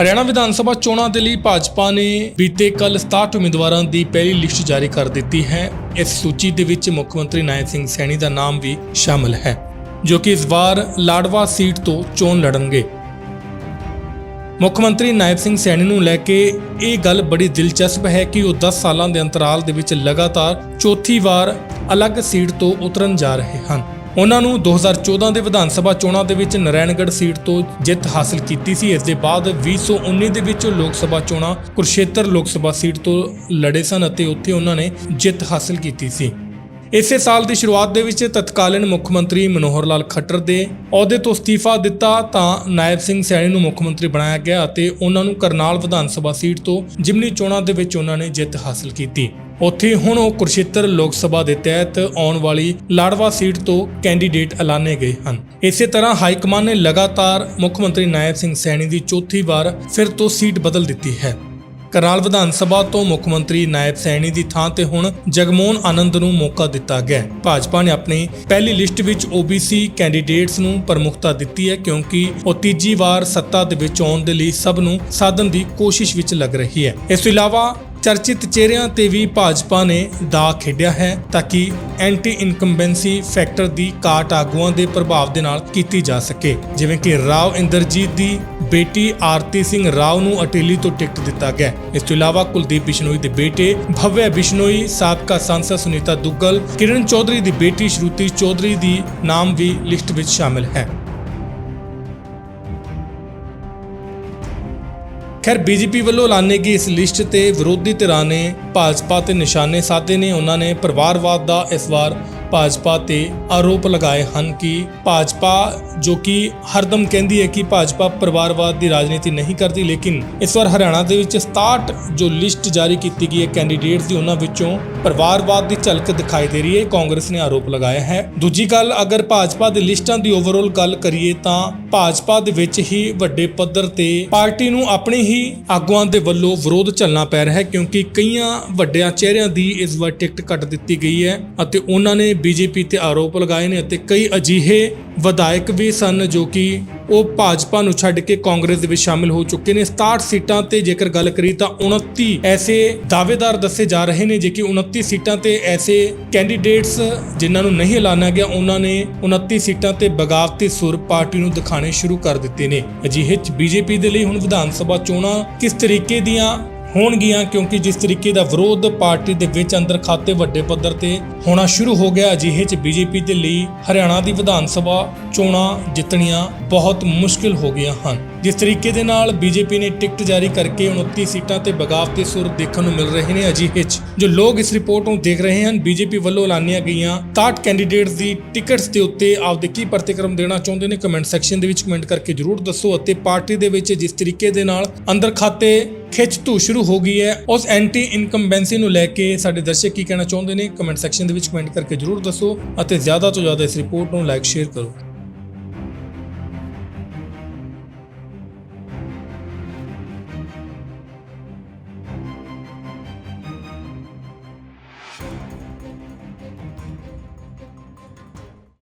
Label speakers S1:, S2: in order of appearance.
S1: ਹਰਿਆਣਾ ਵਿਧਾਨ ਸਭਾ ਚੋਣਾਂ ਦੇ ਲਈ ਭਾਜਪਾ ਨੇ ਬੀਤੇ ਕੱਲ 67 ਉਮੀਦਵਾਰਾਂ ਦੀ ਪਹਿਲੀ ਲਿਸਟ ਜਾਰੀ ਕਰ ਦਿੱਤੀ ਹੈ। ਇਸ ਸੂਚੀ ਦੇ ਵਿੱਚ ਮੁੱਖ ਮੰਤਰੀ ਨਾਇਬ ਸਿੰਘ ਸੈਣੀ ਦਾ ਨਾਮ ਵੀ ਸ਼ਾਮਲ ਹੈ, ਜੋ ਕਿ ਇਸ ਵਾਰ ਲਾਡਵਾ ਸੀਟ ਤੋਂ ਚੋਣ ਲੜਨਗੇ। ਮੁੱਖ ਮੰਤਰੀ ਨਾਇਬ ਸਿੰਘ ਸੈਣੀ ਨੂੰ ਲੈ ਕੇ ਇਹ ਗੱਲ ਬੜੀ ਦਿਲਚਸਪ ਹੈ ਕਿ ਉਹ 10 ਸਾਲਾਂ ਦੇ ਅੰਤਰਾਲ ਦੇ ਵਿੱਚ ਲਗਾਤਾਰ ਚੌਥੀ ਵਾਰ ਅਲੱਗ ਸੀਟ ਤੋਂ ਉਤਰਨ ਜਾ ਰਹੇ ਹਨ। ਉਹਨਾਂ ਨੂੰ 2014 ਦੇ ਵਿਧਾਨ ਸਭਾ ਚੋਣਾਂ ਦੇ ਵਿੱਚ ਨਰੈਣਗੜ੍ਹ ਸੀਟ ਤੋਂ ਜਿੱਤ ਹਾਸਲ ਕੀਤੀ ਸੀ। ਇਸ ਦੇ ਬਾਅਦ 2019 ਦੇ ਵਿੱਚ ਲੋਕ ਸਭਾ ਚੋਣਾਂ ਕੁਰਸ਼ੇਤਰ ਲੋਕ ਸਭਾ ਸੀਟ ਤੋਂ ਲੜੇ ਸਨ ਅਤੇ ਉੱਥੇ ਉਹਨਾਂ ਨੇ ਜਿੱਤ ਹਾਸਲ ਕੀਤੀ ਸੀ। ਇਸੇ ਸਾਲ ਦੀ ਸ਼ੁਰੂਆਤ ਦੇ ਵਿੱਚ ਤਤਕਾਲੀਨ ਮੁੱਖ ਮੰਤਰੀ ਮਨੋਹਰ ਲਾਲ ਖੱਟਰ ਦੇ ਅਹੁਦੇ ਤੋਂ ਅਸਤੀਫਾ ਦਿੱਤਾ ਤਾਂ ਨਾਇਬ ਸਿੰਘ ਸੈਣੀ ਨੂੰ ਮੁੱਖ ਮੰਤਰੀ ਬਣਾਇਆ ਗਿਆ ਅਤੇ ਉਹਨਾਂ ਨੂੰ ਕਰਨਾਲ ਵਿਧਾਨ ਸਭਾ ਸੀਟ ਤੋਂ ਜਿਮਨੀ ਚੋਣਾਂ ਦੇ ਵਿੱਚ ਉਹਨਾਂ ਨੇ ਜਿੱਤ ਹਾਸਲ ਕੀਤੀ। ਉੱਥੇ ਹੁਣ ਉਹ ਕੁਰਸ਼ੇਤਰ ਲੋਕ ਸਭਾ ਦੇ ਤਹਿਤ ਆਉਣ ਵਾਲੀ ਲਾੜਵਾ ਸੀਟ ਤੋਂ ਕੈਂਡੀਡੇਟ ਐਲਾਨੇ ਗਏ ਹਨ। ਇਸੇ ਤਰ੍ਹਾਂ ਹਾਈ ਕਮਾਨ ਨੇ ਲਗਾਤਾਰ ਮੁੱਖ ਮੰਤਰੀ ਨਾਇਬ ਸਿੰਘ ਸੈਣੀ ਦੀ ਚੌਥੀ ਵਾਰ ਫਿਰ ਤੋਂ ਸੀਟ ਬਦਲ ਦਿੱਤੀ ਹੈ। ਕਰਨਾਲ ਵਿਧਾਨ ਸਭਾ ਤੋਂ ਮੁੱਖ ਮੰਤਰੀ ਨਾਇਬ ਸੈਣੀ ਦੀ ਥਾਂ ਤੇ ਹੁਣ ਜਗਮੋਹਨ ਆਨੰਦ ਨੂੰ ਮੌਕਾ ਦਿੱਤਾ ਗਿਆ ਭਾਜਪਾ ਨੇ ਆਪਣੀ ਪਹਿਲੀ ਲਿਸਟ ਵਿੱਚ OBC ਕੈਂਡੀਡੇਟਸ ਨੂੰ ਪ੍ਰਮੁਖਤਾ ਦਿੱਤੀ ਹੈ ਕਿਉਂਕਿ ਉਹ ਤੀਜੀ ਵਾਰ ਸੱਤਾ ਦੇ ਵਿੱਚ ਆਉਣ ਦੇ ਲਈ ਸਭ ਨੂੰ ਸਾਧਨ ਦੀ ਕੋਸ਼ਿਸ਼ ਵਿੱਚ ਲੱਗ ਰਹੀ ਹੈ। ਇਸ ਤੋਂ ਇਲਾਵਾ ਚਰਚਿਤ ਚਿਹਰਿਆਂ ਤੇ ਵੀ ਭਾਜਪਾ ਨੇ ਦਾ ਖੇਡਿਆ ਹੈ ਤਾਂ ਕਿ ਐਂਟੀ ਇਨਕੰਬੈਂਸੀ ਫੈਕਟਰ ਦੀ ਕਾਟ ਆਗੂਆਂ ਦੇ ਪ੍ਰਭਾਵ ਦੇ ਨਾਲ ਕੀਤੀ ਜਾ ਸਕੇ। ਜਿਵੇਂ ਕਿ ਰਾਵ ਇੰਦਰਜੀਤ ਦੀ ਬੇਟੀ ਆਰਤੀ ਸਿੰਘ ਰਾਓ ਨੂੰ ਅਟੇਲੀ ਤੋਂ ਟਿਕਟ ਦਿੱਤਾ ਗਿਆ। ਇਸ ਤੋਂ ਇਲਾਵਾ ਕੁਲਦੀਪ ਬਿਸ਼ਨੋਈ ਦੇ ਬੇਟੇ ਭਵਯ ਬਿਸ਼ਨੋਈ, ਸਾਬਕਾ ਸੰਸਦ ਸੁਨੀਤਾ ਦੁੱਗਲ, ਕਿਰਨ ਚੌਧਰੀ ਦੀ ਬੇਟੀ ਸ਼ਰੂਤੀ ਚੌਧਰੀ ਦੀ ਨਾਮ ਵੀ ਲਿਸਟ ਵਿੱਚ ਸ਼ਾਮਿਲ ਹੈ। ਖੈਰ ਬੀਜੇਪੀ ਵੱਲੋਂ ਐਲਾਨੇ ਗਈ ਇਸ ਲਿਸਟ ਤੇ ਵਿਰੋਧੀ ਧਿਰਾਂ ਨੇ ਭਾਜਪਾ ਤੇ ਨਿਸ਼ਾਨੇ ਸਾਧੇ ਨੇ, ਉਹਨਾਂ ਨੇ ਪਰਿਵਾਰਵਾਦ ਦਾ ਇਸ ਵਾਰ ਭਾਜਪਾ ਤੇ ਆਰੋਪ ਲਗਾਏ ਹਨ ਕਿ ਭਾਜਪਾ, ਜੋ ਕਿ ਹਰਦਮ ਕਹਿੰਦੀ ਹੈ ਕਿ ਭਾਜਪਾ ਪਰਿਵਾਰਵਾਦ ਦੀ ਰਾਜਨੀਤੀ ਨਹੀਂ ਕਰਦੀ, ਲੇਕਿਨ ਇਸ ਵਾਰ ਹਰਿਆਣਾ ਦੇ ਵਿੱਚ 67 ਜੋ ਲਿਸਟ ਜਾਰੀ ਕੀਤੀ ਗਈ ਹੈ ਕੈਂਡੀਡੇਟਸ ਦੀ, ਉਹਨਾਂ ਵਿੱਚੋਂ ਪਰਿਵਾਰਵਾਦ ਦੀ ਝਲਕ ਦਿਖਾਈ ਦੇ ਰਹੀ ਹੈ ਕਾਂਗਰਸ ਨੇ ਆਰੋਪ ਲਗਾਇਆ ਹੈ। ਦੂਜੀ ਗੱਲ, ਅਗਰ ਭਾਜਪਾ ਦੇ ਲਿਸਟਾਂ ਦੀ ਓਵਰਆਲ ਗੱਲ ਕਰੀਏ ਤਾਂ ਭਾਜਪਾ ਦੇ ਵਿੱਚ ਹੀ ਵੱਡੇ ਪੱਧਰ ਤੇ ਪਾਰਟੀ ਨੂੰ ਆਪਣੇ ਹੀ ਆਗੂਆਂ ਦੇ ਵੱਲੋਂ ਵਿਰੋਧ ਝੱਲਣਾ ਪੈ ਰਿਹਾ ਹੈ, ਕਿਉਂਕਿ ਕਈਆਂ ਵੱਡਿਆਂ ਚਿਹਰਿਆਂ ਦੀ ਇਸ ਵਾਰ ਟਿਕਟ ਕੱਟ ਦਿੱਤੀ ਗਈ ਹੈ ਅਤੇ ਉਹਨਾਂ ਨੇ ਬੀਜੇਪੀ ਤੇ ਆਰੋਪ ਲਗਾਏ ਨੇ ਅਤੇ ਕਈ ਅਜਿਹੇ ਵਿਧਾਇਕ ਵੀ ਸਨ ਜੋ ਕਿ ਉਹ ਭਾਜਪਾ ਨੂੰ ਛੱਡ ਕੇ ਕਾਂਗਰਸ ਦੇ ਵਿੱਚ ਸ਼ਾਮਿਲ ਹੋ ਚੁੱਕੇ ਨੇ। 67 ਸੀਟਾਂ ਤੇ ਜੇਕਰ ਗੱਲ ਕਰੀ ਤਾਂ 29 ਐਸੇ ਦਾਅਵੇਦਾਰ ਦੱਸੇ ਜਾ ਰਹੇ ਨੇ ਜੇ ਕਿ 29 ਸੀਟਾਂ ਤੇ ਐਸੇ ਕੈਂਡੀਡੇਟਸ ਜਿਨ੍ਹਾਂ ਨੂੰ ਨਹੀਂ ਐਲਾਨਿਆ ਗਿਆ, ਉਹਨਾਂ ਨੇ 29 ਸੀਟਾਂ ਤੇ ਬਗਾਵਤੀ ਸੁਰ ਪਾਰਟੀ ਨੂੰ ਦਿਖਾਣੇ ਸ਼ੁਰੂ ਕਰ ਦਿੱਤੇ ਨੇ। ਅਜਿਹੇ ਚ ਬੀਜੇਪੀ ਦੇ ਲਈ ਹੁਣ ਵਿਧਾਨ ਸਭਾ ਚੋਣਾਂ ਕਿਸ ਤਰੀਕੇ ਦੀਆਂ ਹੋਣਗੀਆਂ ਕਿਉਂਕਿ ਜਿਸ ਤਰੀਕੇ ਦਾ ਵਿਰੋਧ ਪਾਰਟੀ ਦੇ ਵਿੱਚ ਅੰਦਰ ਖਾਤੇ ਵੱਡੇ ਪੱਧਰ ਤੇ ਹੋਣਾ ਸ਼ੁਰੂ ਹੋ ਗਿਆ, ਅਜਿਹੇ ਚ ਬੀਜੇਪੀ ਦੇ ਲਈ ਹਰਿਆਣਾ ਦੀ ਵਿਧਾਨ ਸਭਾ ਚੋਣਾਂ ਜਿੱਤਣੀਆਂ ਬਹੁਤ ਮੁਸ਼ਕਿਲ ਹੋ ਗਈਆਂ ਹਨ। ਜਿਸ ਤਰੀਕੇ ਦੇ ਨਾਲ ਬੀਜੇਪੀ ਨੇ ਟਿਕਟ ਜਾਰੀ ਕਰਕੇ 29 ਸੀਟਾਂ ਤੇ ਬਗਾਵਤੀ ਸੁਰ ਦੇਖਣ ਨੂੰ ਮਿਲ ਰਹੇ ਨੇ ਅਜਿਹੇ ਚ। ਜੋ ਲੋਕ ਇਸ ਰਿਪੋਰਟ ਨੂੰ ਦੇਖ ਰਹੇ ਹਨ, ਬੀਜੇਪੀ ਵੱਲੋਂ ਐਲਾਨੀਆਂ ਗਈਆਂ 63 ਕੈਂਡੀਡੇਟਸ ਦੀ ਟਿਕਟਸ ਦੇ ਉੱਤੇ ਆਪਦੇ ਕੀ ਪ੍ਰਤੀਕਰਮ ਦੇਣਾ ਚਾਹੁੰਦੇ ਨੇ, ਕਮੈਂਟ ਸੈਕਸ਼ਨ ਦੇ ਵਿੱਚ ਕਮੈਂਟ ਕਰਕੇ ਜਰੂਰ ਦੱਸੋ ਅਤੇ ਪਾਰਟੀ ਦੇ ਵਿੱਚ ਜਿਸ ਤਰੀਕੇ ਦੇ ਨਾਲ ਅੰਦਰ ਖਾਤੇ ਖਿੱਚ ਧੂ ਸ਼ੁਰੂ ਹੋ ਗਈ ਹੈ। ਉਸ ਐਂਟੀ ਇਨਕੰਬੈਂਸੀ ਨੂੰ ਲੈ ਕੇ ਸਾਡੇ ਦਰਸ਼ਕ ਕੀ ਕਹਿਣਾ ਚਾਹੁੰਦੇ ਨੇ? ਕਮੈਂਟ ਸੈਕਸ਼ਨ ਦੇ ਵਿੱਚ ਕਮੈਂਟ ਕਰਕੇ ਜਰੂਰ ਦੱਸੋ ਅਤੇ ਜ਼ਿਆਦਾ ਤੋਂ ਜ਼ਿਆਦਾ ਇਸ ਰਿਪੋਰਟ ਨੂੰ ਲਾਈਕ ਸ਼ੇਅਰ ਕਰੋ।